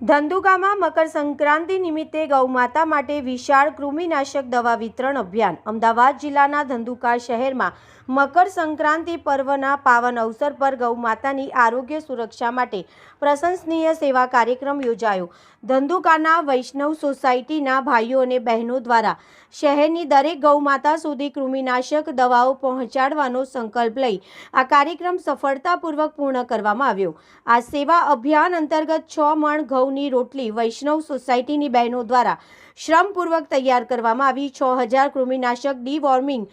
ધંધુકામાં મકર સંક્રાંતિ નિમિત્તે ગૌમાતા માટે વિશાળ કૃમિનાશક દવા વિતરણ અભિયાન. અમદાવાદ જિલ્લાના ધંધુકા શહેરમાં મકર સંક્રાંતિ પર્વના પાવન અવસર પર ગૌમાતાની આરોગ્ય સુરક્ષા માટે પ્રશંસનીય સેવા કાર્યક્રમ યોજાયો. ધંધુકાના વૈષ્ણવ સોસાયટીના ભાઈઓ અને બહેનો દ્વારા શહેરની દરેક ગૌમાતા સુધી કૃમિનાશક દવાઓ પહોંચાડવાનો સંકલ્પ લઈ આ કાર્યક્રમ સફળતાપૂર્વક પૂર્ણ કરવામાં આવ્યો. આ સેવા અભિયાન અંતર્ગત છ મણ ઘઉંની રોટલી વૈષ્ણવ સોસાયટીની બહેનો દ્વારા શ્રમપૂર્વક તૈયાર કરવામાં આવી. છ હજાર કૃમિનાશક ડીવોર્મિંગ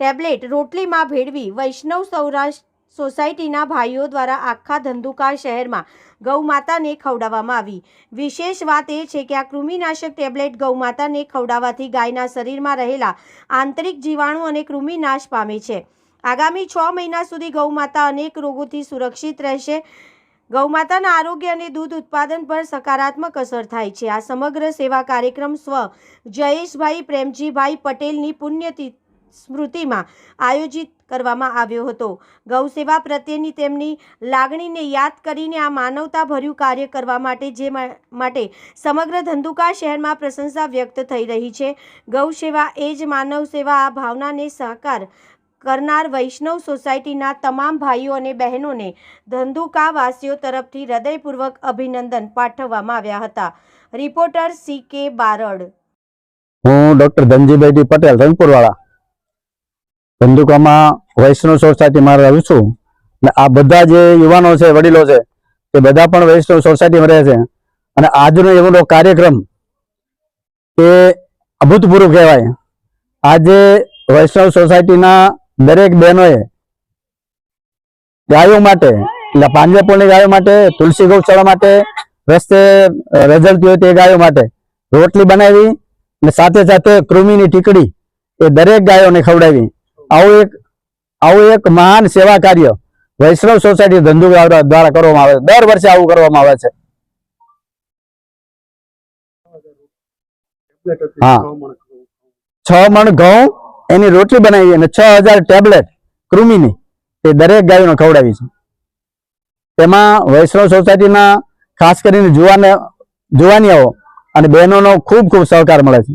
ટેબ્લેટ રોટલીમાં ભેળવી વૈષ્ણવ સૌરાષ્ટ્ર સોસાયટીના ભાઈઓ દ્વારા આખા ધંધુકા શહેરમાં ગૌમાતાને ખવડાવવામાં આવી. વિશેષ વાત એ છે કે આ કૃમિનાશક ટેબ્લેટ ગૌમાતાને ખવડાવવાથી ગાયના શરીરમાં રહેલા આંતરિક જીવાણુ અને કૃમિ નાશ પામે છે. આગામી છ મહિના સુધી ગૌમાતા અનેક રોગોથી સુરક્ષિત રહેશે. ગૌમાતાના આરોગ્ય અને દૂધ ઉત્પાદન પર સકારાત્મક અસર થાય છે. આ સમગ્ર સેવા કાર્યક્રમ સ્વ જયેશભાઈ પ્રેમજીભાઈ પટેલની પુણ્યતિ, સ્મૃતિમાં આયોજિત કરવામાં આવ્યો હતો. ગૌ સેવા પ્રત્યેની તેમની લાગણીને યાદ કરીને આ માનવતાભર્યું કાર્ય કરવા માટે જે માટે સમગ્ર ધંધુકા શહેરમાં પ્રશંસા વ્યક્ત થઈ રહી છે. ગૌ સેવા એ જ માનવ સેવા. આ ભાવનાને સાકાર કરનાર વૈષ્ણવ સોસાયટીના તમામ ભાઈઓ અને બહેનોને ધંધુકા વાસીઓ તરફથી હૃદયપૂર્વક અભિનંદન પાઠવવામાં આવ્યા હતા. Reporter C K Barad. હું ડોક્ટર ધનજીભાઈ પટેલ રંગપુરવાળા ધંધુકામાં વૈષ્ણવ સોસાયટીમાં રહું છું. અને આ બધા જે યુવાનો છે, વડીલો છે તે બધા પણ વૈષ્ણવ સોસાયટીમાં રહે છે. અને આજનો એવો કાર્યક્રમ એ અભૂતપૂર્વ કહેવાય. આજે વૈષ્ણવ સોસાયટીના દરેક બહેનોએ ગાયો માટે એટલે ગાયો માટે તુલસી ગૌશાળા માટે રસ્તે રઝળતી હોય તે ગાયો માટે રોટલી બનાવી અને સાથે સાથે કૃમિની ટીકડી એ દરેક ગાયોને ખવડાવી. આવું એક આવું એક મહાન સેવા કાર્ય વૈષ્ણવ સોસાયટી ધંધુ દ્વારા કરવામાં આવે છે. દર વર્ષે આવું કરવામાં આવે છે. હા. છ મણ ઘઉં એની રોટલી બનાવી અને છ હજાર ટેબ્લેટ કૃમિની એ દરેક ગાયોને ખવડાવી છે. તેમાં વૈષ્ણવ સોસાયટીના ખાસ કરીને જુવાને જુવાનીઓ અને બહેનોનો ખૂબ ખૂબ સહકાર મળે છે.